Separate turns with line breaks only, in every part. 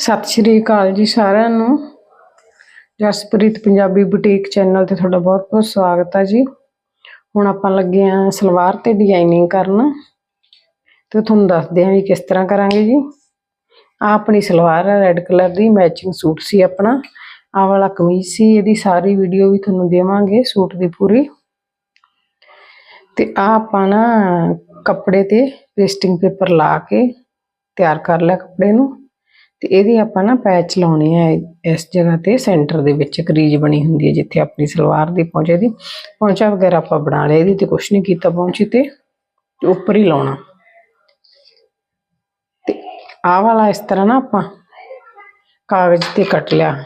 ਸਤਿ ਸ਼੍ਰੀ ਅਕਾਲ ਜੀ ਸਾਰਿਆਂ ਨੂੰ। ਜਸਪ੍ਰੀਤ ਪੰਜਾਬੀ ਬੁਟੀਕ ਚੈਨਲ ਤੇ ਤੁਹਾਡਾ ਬਹੁਤ-ਬਹੁਤ ਸਵਾਗਤ ਹੈ ਜੀ। ਹੁਣ ਆਪਾਂ ਲੱਗੇ ਆ ਸਲਵਾਰ ਤੇ ਡਿਜ਼ਾਈਨਿੰਗ ਕਰਨ। ਤੇ ਤੁਹਾਨੂੰ ਦੱਸਦੇ ਹਾਂ ਵੀ ਕਿਸ ਤਰ੍ਹਾਂ ਕਰਾਂਗੇ ਜੀ। ਆ ਆਪਣੀ ਸਲਵਾਰ ਹੈ ਰੈੱਡ ਕਲਰ ਦੀ ਮੈਚਿੰਗ ਸੂਟ ਸੀ ਆਪਣਾ। ਆ ਵਾਲਾ ਕਮੀਜ਼ ਸੀ, ਇਹਦੀ ਸਾਰੀ ਵੀਡੀਓ ਵੀ ਤੁਹਾਨੂੰ ਦੇਵਾਂਗੇ ਸੂਟ ਦੀ ਪੂਰੀ। ਤੇ ਆ ਆਪਾਂ ਨਾ ਕੱਪੜੇ ਤੇ ਪੇਸਟਿੰਗ ਪੇਪਰ ਲਾ ਕੇ ਤਿਆਰ ਕਰ ਲਿਆ ਕੱਪੜੇ ਨੂੰ। ਤੇ ਇਹਦੀ ਆਪਾਂ ਨਾ ਪੈਚ ਲਾਉਣੀ ਹੈ ਇਸ ਜਗ੍ਹਾ ਤੇ ਸੈਂਟਰ ਦੇ ਵਿੱਚ ਕਰੀਜ ਬਣੀ ਹੁੰਦੀ ਹੈ ਜਿੱਥੇ ਆਪਣੀ ਸਲਵਾਰ ਦੀ ਪਹੁੰਚੇ ਦੀ ਪਹੁੰਚਾ ਵਗੈਰਾ ਆਪਾਂ ਬਣਾ ਲਿਆ, ਇਹਦੀ ਤੇ ਕੁਝ ਨਹੀਂ ਕੀਤਾ ਪਹੁੰਚੀ ਤੇ ਉੱਪਰ ਹੀ ਲਾਉਣਾ। ਤੇ ਆਹ ਵਾਲਾ ਇਸ ਤਰ੍ਹਾਂ ਨਾ ਆਪਾਂ ਕਾਗਜ਼ ਤੇ ਕੱਟ ਲਿਆ,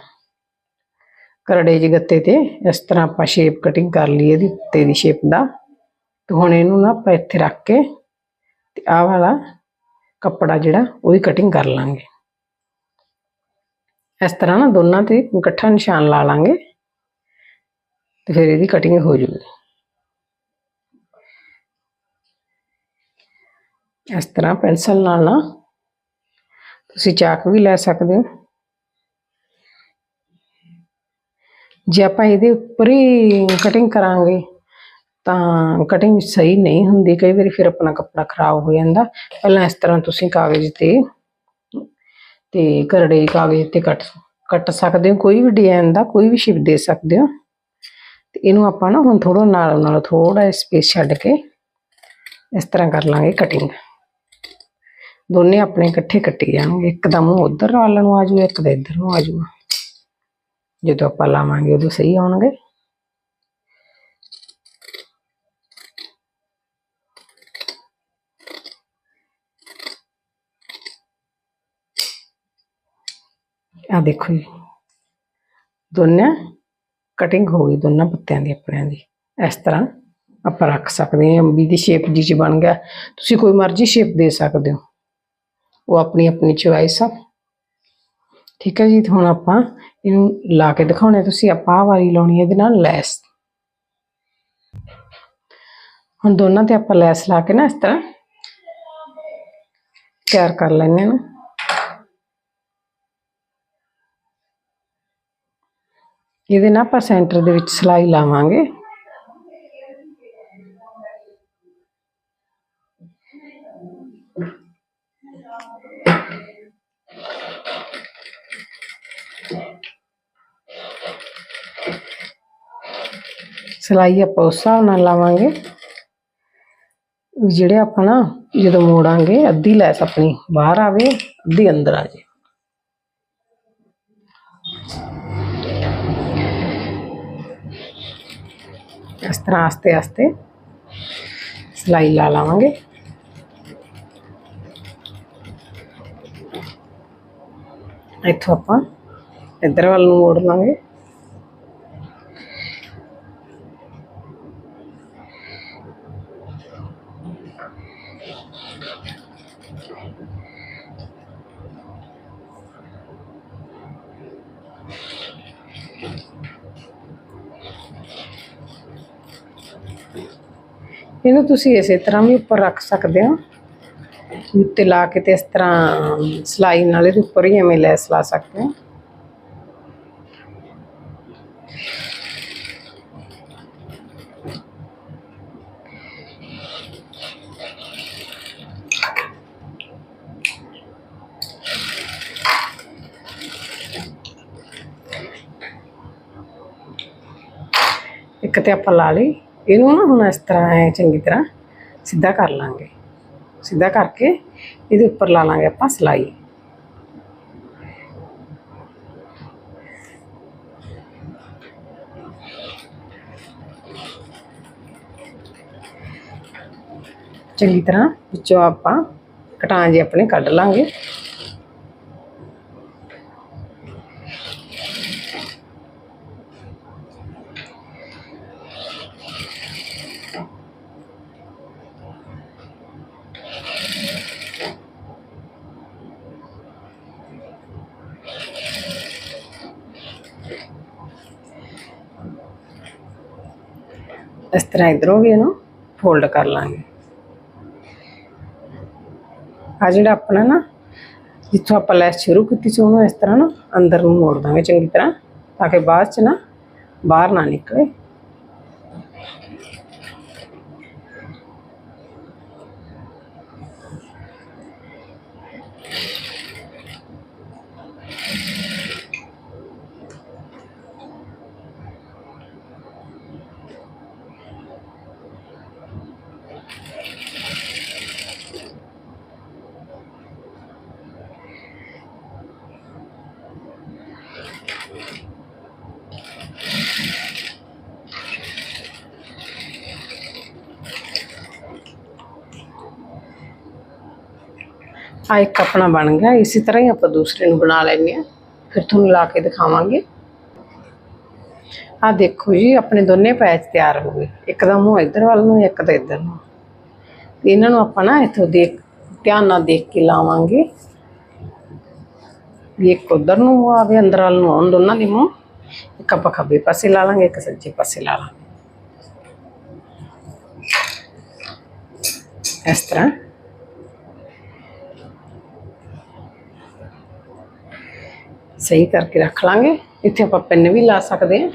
ਕਰੜੇ ਜਿਹੇ ਗੱਤੇ ਤੇ, ਇਸ ਤਰ੍ਹਾਂ ਆਪਾਂ ਸ਼ੇਪ ਕਟਿੰਗ ਕਰ ਲਈ ਇਹਦੀ ਉੱਤੇ ਦੀ ਸ਼ੇਪ ਦਾ। ਤੇ ਹੁਣ ਇਹਨੂੰ ਨਾ ਆਪਾਂ ਇੱਥੇ ਰੱਖ ਕੇ, ਤੇ ਆਹ ਵਾਲਾ ਕੱਪੜਾ ਜਿਹੜਾ ਉਹਦੀ ਕਟਿੰਗ ਕਰ ਲਾਂਗੇ। ਇਸ ਤਰ੍ਹਾਂ ਨਾ ਦੋਨਾਂ ਤੇ ਇਕੱਠਾ ਨਿਸ਼ਾਨ ਲਾ ਲਾਂਗੇ ਤੇ ਫਿਰ ਇਹਦੀ ਕਟਿੰਗ ਹੋ ਜੂਗੀ। ਇਸ ਤਰ੍ਹਾਂ ਪੈਨਸਲ ਨਾਲ ਨਾ ਤੁਸੀਂ ਚਾਕ ਵੀ ਲੈ ਸਕਦੇ ਹੋ। ਜੇ ਆਪਾਂ ਇਹਦੇ ਉੱਪਰ ਹੀ ਕਟਿੰਗ ਕਰਾਂਗੇ ਤਾਂ ਕਟਿੰਗ ਸਹੀ ਨਹੀਂ ਹੁੰਦੀ, ਕਈ ਵਾਰੀ ਫਿਰ ਆਪਣਾ ਕੱਪੜਾ ਖਰਾਬ ਹੋ ਜਾਂਦਾ। ਪਹਿਲਾਂ ਇਸ ਤਰ੍ਹਾਂ ਤੁਸੀਂ ਕਾਗਜ਼ ਤੇ ਤੇ ਕਰੜੇ ਕਾਗਜ਼ ਤੇ ਕੱਟ ਕੱਟ ਸਕਦੇ ਹੋ, ਕੋਈ ਵੀ ਡਿਜ਼ਾਈਨ ਦਾ, ਕੋਈ ਵੀ ਸ਼ਿਪ ਦੇ ਸਕਦੇ ਹੋ। ਤੇ ਇਹਨੂੰ ਆਪਾਂ ਨਾ ਹੁਣ ਥੋੜਾ ਨਾਲ ਨਾਲ ਥੋੜਾ ਸਪੇਸ ਛੱਡ ਕੇ ਇਸ ਤਰ੍ਹਾਂ ਕਰ ਲਾਂਗੇ ਕਟਿੰਗ ਦੋਨੇ ਆਪਣੇ ਇਕੱਠੇ ਕੱਟੀ ਜਾਣਗੇ। ਇੱਕ ਦਾ ਮੂੰਹ ਉਧਰ ਵੱਲ ਨੂੰ ਆ ਜੂ ਇੱਕ ਦਾ ਇੱਧਰ ਨੂੰ ਆ ਜੂ ਜਦੋਂ ਆਪਾਂ ਲਾਵਾਂਗੇ ਉਦੋਂ ਸਹੀ ਆਉਣਗੇ। ਆ ਦੇਖੋ ਜੀ। ਦੋਨੇ ਕਟਿੰਗ ਹੋ ਗਈ, ਦੋਨਾਂ ਪੱਤਿਆਂ ਦੀ, ਆਪਣਿਆਂ ਦੀ। ਇਸ ਤਰ੍ਹਾਂ ਆਪਾਂ ਰੱਖ ਸਕਦੇ ਹਾਂ ਅੰਬੀ ਦੀ ਸ਼ੇਪ ਜੀ ਚ ਬਣ ਗਿਆ। ਤੁਸੀਂ ਕੋਈ ਮਰਜ਼ੀ ਸ਼ੇਪ ਦੇ ਸਕਦੇ ਹੋ। ਉਹ ਆਪਣੀ ਆਪਣੀ ਚੁਆਇਸ ਆ। ਠੀਕ ਹੈ ਜੀ ਹੁਣ ਆਪਾਂ ਇਹਨੂੰ ਲਾ ਕੇ ਦਿਖਾਉਣੇ ਤੁਸੀਂ ਆਪਾਂ ਆਹ ਵਾਲੀ ਲਾਉਣੀ ਹੈ ਇਹਦੇ ਨਾਲ ਲੈਸ। ਹੁਣ ਦੋਨਾਂ ਤੇ ਆਪਾਂ ਲੈਸ ਲਾ ਕੇ ਨਾ ਇਸ ਤਰ੍ਹਾਂ ਤਿਆਰ ਕਰ ਲੈਣੇ ਨਾ। ਇਹਦੇ ਨਾਲ ਆਪਾਂ ਸੈਂਟਰ ਦੇ ਵਿੱਚ ਸਲਾਈ ਲਾਵਾਂਗੇ। ਸਲਾਈ ਆਪਾਂ ਉਸ ਹਿਸਾਬ ਨਾਲ ਲਾਵਾਂਗੇ। ਜਿਹੜੇ ਆਪਾਂ ਨਾ ਜਦੋਂ ਮੋੜਾਂਗੇ, ਅੱਧੀ ਲੈਸ ਆਪਣੀ ਬਾਹਰ ਆਵੇ, ਅੱਧੀ ਅੰਦਰ ਆ ਜਾਵੇ ਇਸ ਤਰ੍ਹਾਂ ਆਸਤੇ ਆਸਤੇ ਸਲਾਈ ਲਾ ਲਾਵਾਂਗੇ। ਇੱਥੋਂ ਆਪਾਂ ਇੱਧਰ ਵੱਲ ਨੂੰ ਮੋੜ ਲਾਂਗੇ। ਇਹਨੂੰ ਤੁਸੀਂ ਇਸੇ ਤਰ੍ਹਾਂ ਵੀ ਉੱਪਰ ਰੱਖ ਸਕਦੇ ਹੋ। ਉੱਤੇ ਲਾ ਕੇ ਤੇ ਇਸ ਤਰ੍ਹਾਂ ਸਲਾਈ ਨਾਲ ਇਹਦੇ ਉੱਪਰ ਹੀ ਐਵੇਂ ਲੈਸ ਲਾ ਸਕਦੇ ਹੋ। ਇੱਕ ਤੇ ਆਪਾਂ ਲਾ ਲਈ। ਇਹਨੂੰ ਨਾ ਹੁਣ ਇਸ ਤਰ੍ਹਾਂ ਐ ਚੰਗੀ ਤਰ੍ਹਾਂ ਸਿੱਧਾ ਕਰ ਲਾਂਗੇ। ਸਿੱਧਾ ਕਰਕੇ ਇਹਦੇ ਉੱਪਰ ਲਾ ਲਾਂਗੇ ਆਪਾਂ ਸਲਾਈ। ਚੰਗੀ ਤਰ੍ਹਾਂ ਵਿੱਚੋਂ ਆਪਾਂ ਕਟਾਂ ਜੇ ਆਪਣੇ ਕੱਢ ਲਾਂਗੇ ਇਸ ਤਰ੍ਹਾਂ ਇਧਰੋਂ ਵੀ ਇਹਨੂੰ ਫੋਲਡ ਕਰ ਲਾਂਗੇ। ਆ ਜਿਹੜਾ ਆਪਣਾ ਨਾ, ਜਿੱਥੋਂ ਆਪਾਂ ਲੈਸ ਸ਼ੁਰੂ ਕੀਤੀ ਸੀ, ਉਹਨੂੰ ਇਸ ਤਰ੍ਹਾਂ ਨਾ ਅੰਦਰ ਨੂੰ ਮੋੜ ਦਾਂਗੇ ਚੰਗੀ ਤਰ੍ਹਾਂ, ਤਾਂ ਕਿ ਬਾਅਦ ਚ ਨਾ ਬਾਹਰ ਨਾ ਨਿਕਲੇ। ਆ ਇੱਕ ਆਪਣਾ ਬਣ ਗਿਆ, ਇਸੇ ਤਰ੍ਹਾਂ ਹੀ ਆਪਾਂ ਦੂਸਰੇ ਨੂੰ ਬਣਾ ਲੈਂਦੇ ਆ ਫਿਰ ਤੁਹਾਨੂੰ ਲਾ ਕੇ ਦਿਖਾਵਾਂਗੇ। ਆ ਦੇਖੋ ਜੀ, ਆਪਣੇ ਦੋਨੇ ਪੈਚ ਤਿਆਰ ਹੋ ਗਏ। ਇੱਕ ਦਾ ਮੂੰਹ ਇੱਧਰ ਵੱਲ ਨੂੰ, ਇੱਕ ਦਾ ਇੱਧਰ ਨੂੰ। ਇਹਨਾਂ ਨੂੰ ਆਪਾਂ ਨਾ ਇੱਥੋਂ ਦੇਖ, ਧਿਆਨ ਨਾਲ ਦੇਖ ਕੇ ਲਾਵਾਂਗੇ। ਵੀ ਇੱਕ ਉਧਰ ਨੂੰ ਆਵੇ, ਅੰਦਰ ਵੱਲ ਨੂੰ ਆਉਣ ਦੋਨਾਂ ਦੀ ਮੂੰਹ। ਇੱਕ ਆਪਾਂ ਖੱਬੇ ਪਾਸੇ ਲਾ ਲਾਂਗੇ, ਇੱਕ ਸੱਜੇ ਪਾਸੇ ਲਾ ਲਾਂਗੇ। ਇਸ ਤਰ੍ਹਾਂ। ਸਹੀ ਕਰਕੇ ਰੱਖ ਲਾਂਗੇ। ਇੱਥੇ ਆਪਾਂ ਪੈਨ ਵੀ ਲਾ ਸਕਦੇ ਹਾਂ।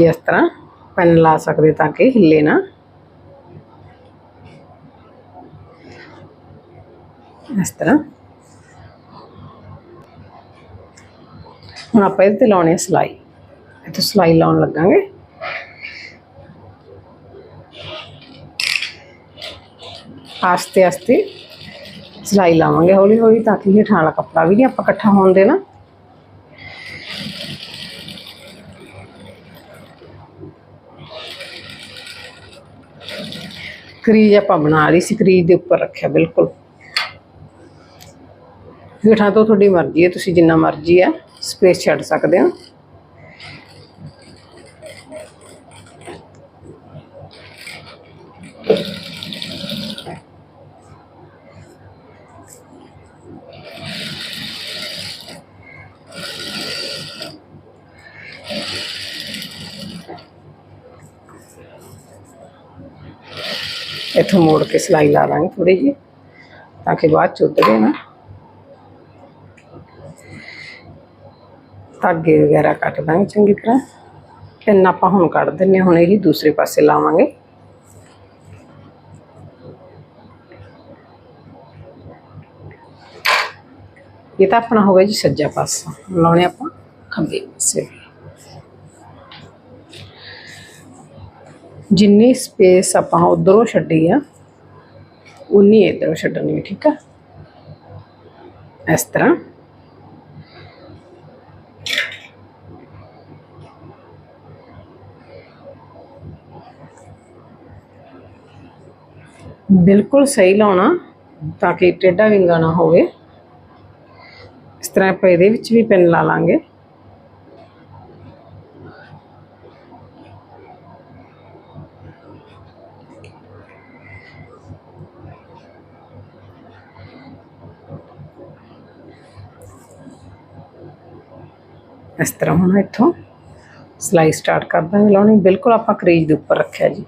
ਇਸ ਤਰ੍ਹਾਂ ਪੈਨ ਲਾ ਸਕਦੇ ਤਾਂ ਕਿ ਹਿੱਲੇ ਨਾ। ਇਸ ਤਰ੍ਹਾਂ। ਹੁਣ ਆਪਾਂ ਇਹਦੇ ਤੇ ਲਾਉਣੀ ਹੈ ਸਲਾਈ। ਇੱਥੇ ਸਲਾਈ ਲਾਉਣ ਲੱਗਾਂਗੇ। ਆਸਤੇ ਆਸਤੇ ਸਿਲਾਈ ਲਾਵਾਂਗੇ ਹੌਲੀ ਹੌਲੀ ਤਾਂ ਕਿ ਹੇਠਾਂ ਵਾਲਾ ਕੱਪੜਾ ਵੀ ਨਹੀਂ ਆਪਾਂ ਇਕੱਠਾ ਹੋਣ ਦੇਣਾ। ਕਰੀਜ ਆਪਾਂ ਬਣਾ ਲਈ ਸੀ, ਕਰੀਜ ਦੇ ਉੱਪਰ ਰੱਖਿਆ ਬਿਲਕੁਲ। ਹੇਠਾਂ ਤੋਂ ਤੁਹਾਡੀ ਮਰਜ਼ੀ ਹੈ, ਤੁਸੀਂ ਜਿੰਨਾ ਮਰਜ਼ੀ ਹੈ, ਸਪੇਸ ਛੱਡ ਸਕਦੇ ਹੋ। ਇੱਥੋਂ ਮੋੜ ਕੇ ਸਿਲਾਈ ਲਾ ਲਾਂਗੇ ਥੋੜੀ ਜੀ ਤਾਂ ਕਿ ਬਾਅਦ ਚ ਉਤਰੇ ਨਾ। ਧਾਗੇ ਵਗੈਰਾ ਕੱਟ ਦਾਂਗੇ ਚੰਗੀ ਤਰ੍ਹਾਂ। ਤਿੰਨ ਆਪਾਂ ਹੁਣ ਕੱਢ ਦਿੰਨੇ ਹਾਂ, ਹੁਣ ਇਹੀ ਦੂਸਰੇ ਪਾਸੇ ਲਾਵਾਂਗੇ। ਇਹ ਤਾਂ ਆਪਣਾ ਹੋ ਗਿਆ ਜੀ ਸੱਜਾ ਪਾਸਾ। ਲਾਉਣੇ ਆਪਾਂ ਖੱਬੇ ਪਾਸੇ। ਜਿੰਨੀ ਸਪੇਸ ਆਪਾਂ ਉਧਰੋਂ ਛੱਡੀ ਆ, ਉਨੀ ਇਧਰੋਂ ਛੱਡਣੀ ਠੀਕ ਆ? ਇਸ ਤਰ੍ਹਾਂ। ਬਿਲਕੁਲ ਸਹੀ ਲਾਉਣਾ, ਤਾਂ ਕਿ ਟੇਢਾ ਵਿੰਗਾ ਨਾ ਹੋਵੇ। ਇਸ ਤਰ੍ਹਾਂ ਆਪਾਂ ਇਹਦੇ ਵਿੱਚ ਵੀ ਪਿੰਨ ਲਾ ਲਾਂਗੇ। ਇਸ ਤਰ੍ਹਾਂ ਹੁਣ ਇੱਥੋਂ ਸਲਾਈ ਸਟਾਰਟ ਕਰ ਦਾਂਗੇ। ਲਾਉਣੀ ਬਿਲਕੁਲ ਆਪਾਂ ਕਰੀਜ ਦੇ ਉੱਪਰ ਰੱਖਿਆ ਜੀ।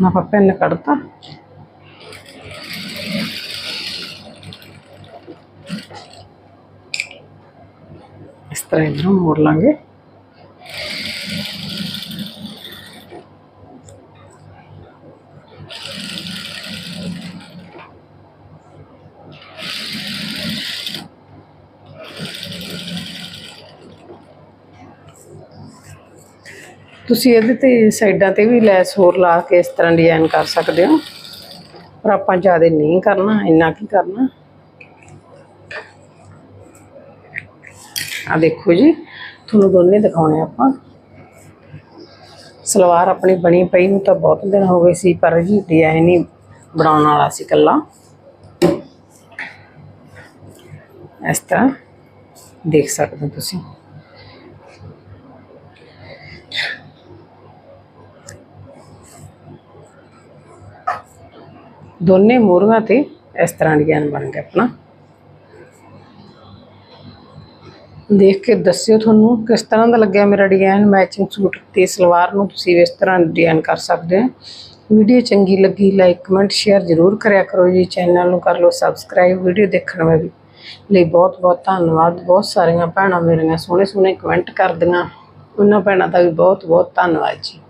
ਹੁਣ ਆਪਾਂ ਪੈਨ ਕੱਢਤਾ। ਇਸ ਤਰ੍ਹਾਂ ਇਧਰੋਂ ਮੋੜ ਲਾਂਗੇ। ਤੁਸੀਂ ਇਹਦੇ ਤੇ ਸਾਈਡਾਂ ਤੇ ਵੀ ਲੈਸ ਹੋਰ ਲਾ ਕੇ ਇਸ ਤਰ੍ਹਾਂ ਡਿਜ਼ਾਈਨ ਕਰ ਸਕਦੇ ਹੋ। ਪਰ ਆਪਾਂ ਜ਼ਿਆਦਾ ਨਹੀਂ ਕਰਨਾ, ਇੰਨਾ ਕੀ ਕਰਨਾ। ਆ ਦੇਖੋ ਜੀ, ਤੁਹਾਨੂੰ ਦੋਨੇ ਦਿਖਾਉਣੇ ਆਪਾਂ। ਸਲਵਾਰ ਆਪਣੀ ਬਣੀ ਪਈ ਨੂੰ ਤਾਂ ਬਹੁਤ ਦਿਨ ਹੋ ਗਏ ਸੀ, ਪਰ ਜੀ ਡਿਜ਼ਾਈਨ ਹੀ ਬਣਾਉਣ ਵਾਲਾ ਸੀ ਕੱਲਾ ਇਸ ਤਰ੍ਹਾਂ ਦੇਖ ਸਕਦੇ ਹੋ ਤੁਸੀਂ। ਦੋਨੇ ਮੋਹਰਾਂ ਤੇ ਇਸ ਤਰ੍ਹਾਂ ਡਿਜ਼ਾਈਨ ਬਣ ਗਿਆ ਆਪਣਾ। ਦੇਖ ਕੇ ਦੱਸਿਓ ਤੁਹਾਨੂੰ ਕਿਸ ਤਰ੍ਹਾਂ ਦਾ ਲੱਗਿਆ ਮੇਰਾ ਡਿਜ਼ਾਈਨ ਮੈਚਿੰਗ ਸੂਟ ਤੇ ਸਲਵਾਰ ਨੂੰ ਤੁਸੀਂ ਇਸ ਤਰ੍ਹਾਂ ਡਿਜ਼ਾਈਨ ਕਰ ਸਕਦੇ ਹੋ। ਵੀਡੀਓ ਚੰਗੀ ਲੱਗੀ ਲਾਈਕ ਕਮੈਂਟ ਸ਼ੇਅਰ ਜ਼ਰੂਰ ਕਰਿਆ ਕਰੋ ਜੀ। ਚੈਨਲ ਨੂੰ ਕਰ ਲਓ ਸਬਸਕ੍ਰਾਈਬ ਵੀਡੀਓ ਦੇਖਣ ਲਈ ਲਈ ਬਹੁਤ ਬਹੁਤ ਧੰਨਵਾਦ। ਬਹੁਤ ਸਾਰੀਆਂ ਭੈਣਾਂ ਮੇਰੀਆਂ ਸੋਹਣੇ ਸੋਹਣੇ ਕਮੈਂਟ ਕਰਦੀਆਂ। ਉਹਨਾਂ ਭੈਣਾਂ ਦਾ ਵੀ ਬਹੁਤ ਬਹੁਤ ਧੰਨਵਾਦ ਜੀ।